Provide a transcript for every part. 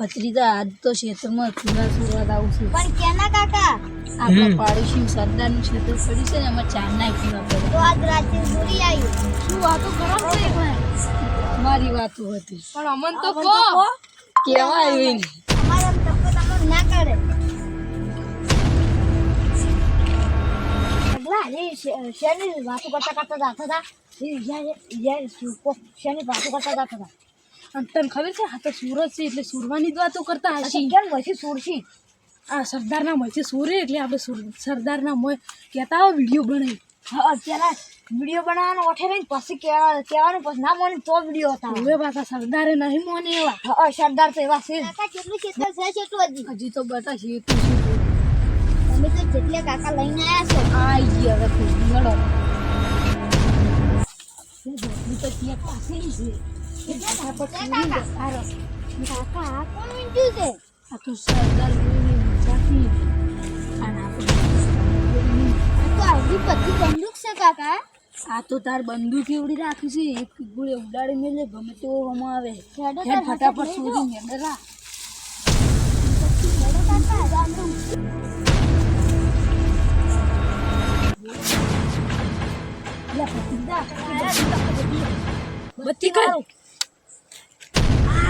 ભત્રીજા આજ તો ક્ષેત્રમાં ચૂલા સુરત આવશે પણ કેના કાકા? આપણા પાડોશી સરદારનું ક્ષેત્ર પડ્યું છે ને એમાં ચાર ના પૂરા પડે. તો આજ રાતે પૂરી આવી. શું વાતો કરો મારી વાતો હતી. પણ અમન તો કહો. કેવા આવી ને અમારે આમ ધક્કો ના કરે શેની વાતો કરતા કરતા જાતા હતા? શેની વાતો કરતા જાતા હતા? તને ખબર છે આ તો સુરત છે એટલે સુરવાની જ વાતો કરતા હશે. કેમ હોય છે પછી સુરસી આ સરદારના હોય છે સુરે એટલે આપણે સુર- સરદારના મોય કહેતા હોય વીડિયો બનાવી. હા પેલા વીડિયો બનાવવાનો ઓઠે નહીં પછી કહેવા- કહેવાનું પછી ના મોને તો વીડિયો હતા. હવે પાછા સરદારે નહીં મોને એવા. હા સરદાર તો એવા છે. કાકા કેટલું ક્ષેત્ર છે કેટલું હજી હજી તો બધા છે તમે તો જેટલે કાકા લઈને આવ્યા છો. આ ગયા હવે ખુશ નડો તો પાસે છે. આ તો તો તો તાર બંદૂક એવડી રાખી છે એક ગોળે ઉડાડી મેલે ગમે તેવો હમ આવે ફટાફટ સુધી મેળા બત્તી કર આર્યા આર્યા આર્યા ઈ સોરા વિડિયો બના વિડિયો બના મોની આ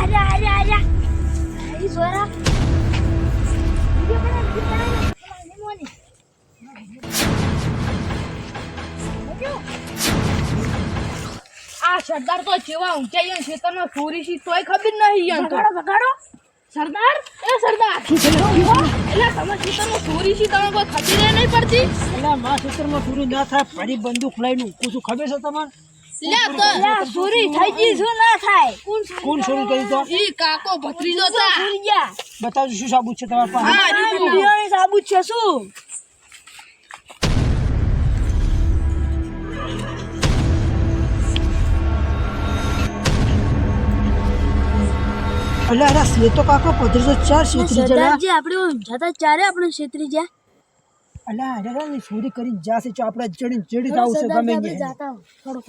સરદાર તો જેવા ઊંચાઈ અને ખેતરમાં ચોરી છે તોય ખબર નહીં તો. બગાડો બગાડો સરદાર? એ સરદાર! એટલે તમે ખેતરમાં ચોરી છે તમે કોઈ ખબર નહીં પડતી? એટલે મા માં પૂરું ના થાય ફરી બંદૂક લઈને ઊંકું છું. ખબર છે તમારે લે તો લા થઈ ગઈ શું ના થાય. કોણ શરૂ કર્યું તો? ઈ કાકો ભત્રીજો તા ચોરી બતાવજો શું સાબુત છે તમારા પાસે? હા વિડિયોની સાબુત છે શું? એટલે અરે તો કાકો પધરસો ચાર છેતરી આપણે જતા ચારે આપણે છેતરી ગયા એટલે અરે રે ચોરી કરી જાશે જો આપણે ચડી ચડી જાવ છે ગમે ને. જાતા થોડું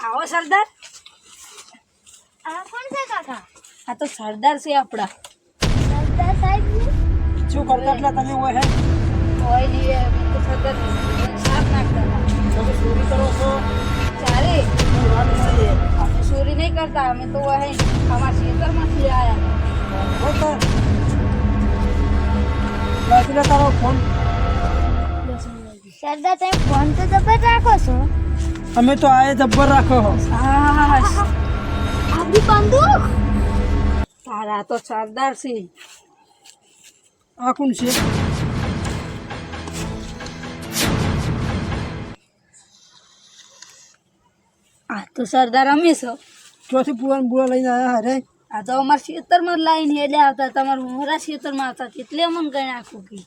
આવો સરદાર આ તો સરદાર છે આપણા શું કરતા એટલે તમે હોય હે હોય નહીં એ અમે તો સરદાર સાફ નાખતા હતા. તમે ચોરી કરો છો ચારે કોઈ વાત નથી અમે ચોરી નહીં કરતા અમે તો હોય અમારા ખેતરમાંથી આવ્યા લાજલે તારો ફોન સરદાર તમે ફોન તો જબર રાખો છો? અમે તો આયે જબ્બર રાખો હો. આબી બંદૂક તારા તો સરદાર છે. આ કોણ છે? આ તો સરદાર અમે છો. ચોથી પુરાણ બુરા લઈને આવ્યા અરે આ તો અમારા ખેતરમાં લાઈન હેડે આવતા તમારા મોરા ખેતરમાં આવતા એટલે અમને ગણ આખું કે.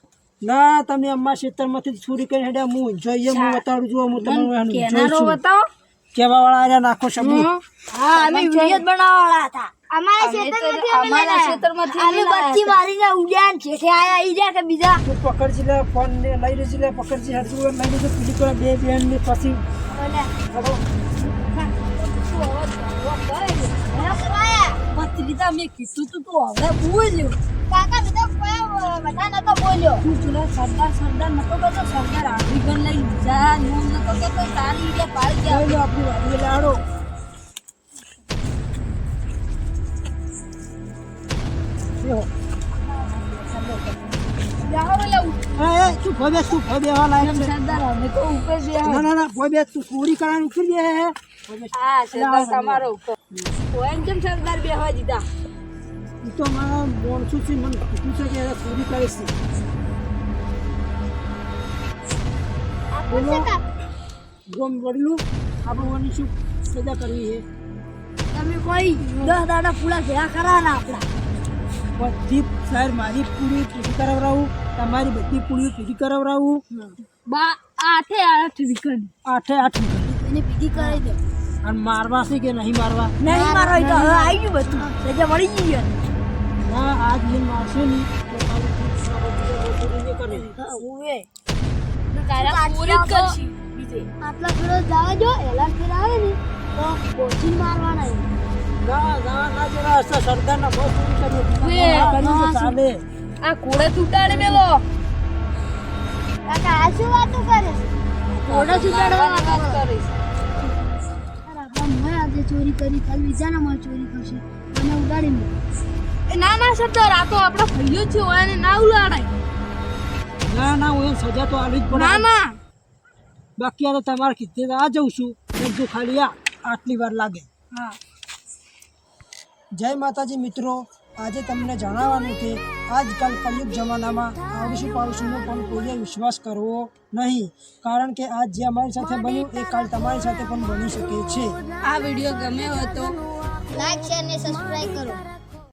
ના તમે અમારા ખેતરમાંથી ચોરી કરી હેડ્યા હું જોઈએ હું બતાડું જો હું તમને કેનારો બતાવો. કેવા વાળા આર્યા નાખો શબ્દ. હા અમે વિડિયો બનાવવા વાળા હતા. અમારા ખેતરમાંથી અમારા ખેતરમાંથી અમે બચ્ચી મારીને ઉડ્યા છે કે આયા ઈ જા કે બીજા. તું પકડજી લે ફોન ને લઈ લેજી લે પકડજી હરજુ લઈ લેજો પીડી કરે બે બેન ને પછી. પત્રિકા મેં કીધું તું તો હવે બોલ્યો. કાકા બીજો કોઈ બધા નતો બોલ્યો. તું પેલા સરદાર સરદાર નતો કહેતો સરદાર આગળ ગણ લઈ જા નોમ નતો કહેતો તારી રીતે પાડી ગયા. લો આપણી વાડી બે ના, ના, ના, ભોય બેસ, તું ચોરી કરવાનું. હા. સરદાર તમારો ઉપર કોઈ કેમ સરદાર બેહવા દીધા. તો મારા મને કીધું છે કે એને ચોરી કરે બોલો. ગોમ વળલું આપણે ઓની શું સજા કરવી છે? તમે કોઈ દસ દાડા પૂરા ભેગા કરાવવાના આપણા બધી સાહેબ મારી પૂરી ભેગી કરાવરાવું તમારી બધી પૂરી ભેગી કરાવરાવું. બા આઠે આઠ વીકન. આઠે આઠ વીઘા. એને ભેગી કરાવી દો. અને મારવા છે કે નહીં મારવા? નહીં મારવા તો હવે આવી ગયું બધું. રજા મળી ગઈ ના આજ જે મારશે નહીં આટલા ફેરો જવા જો એલા ફેર આવે ને તો પોચી મારવાના ના ના ના જરા સરદારના બહુ ચોરી કરી વે, આ કર્યું તો ચાલે. આ ઘોડે તૂટાડે મેલો કાકા આ શું વાતો કરે છે? ઘોડો. ચોરી કરી કાલ બીજાના મોએ ચોરી કરશે મને ઉડાડી મૂકશે. એ ના ના સરદાર આ તો આપણા ભાઈઓ છે હોય એને ના ઉડાડાય ના ના હું સજા તો આલી જ પડે. ના ના. બાકી આ તો તમારે કીધે તો આ જઉં છું. એક જો ખાલી આ આટલી વાર લાગે. હા. જય માતાજી મિત્રો. આજે તમને જણાવવાનું કે આજકાલ કલયુગ જમાનામાં આવશું પાડોશીનો પણ કોઈએ વિશ્વાસ કરવો નહીં. કારણ કે આજ જે અમારી સાથે બન્યું એ કાલ તમારી સાથે પણ બની શકે છે. આ વીડિયો ગમે હતો તો લાઈક શેર અને સબસ્ક્રાઇબ કરો.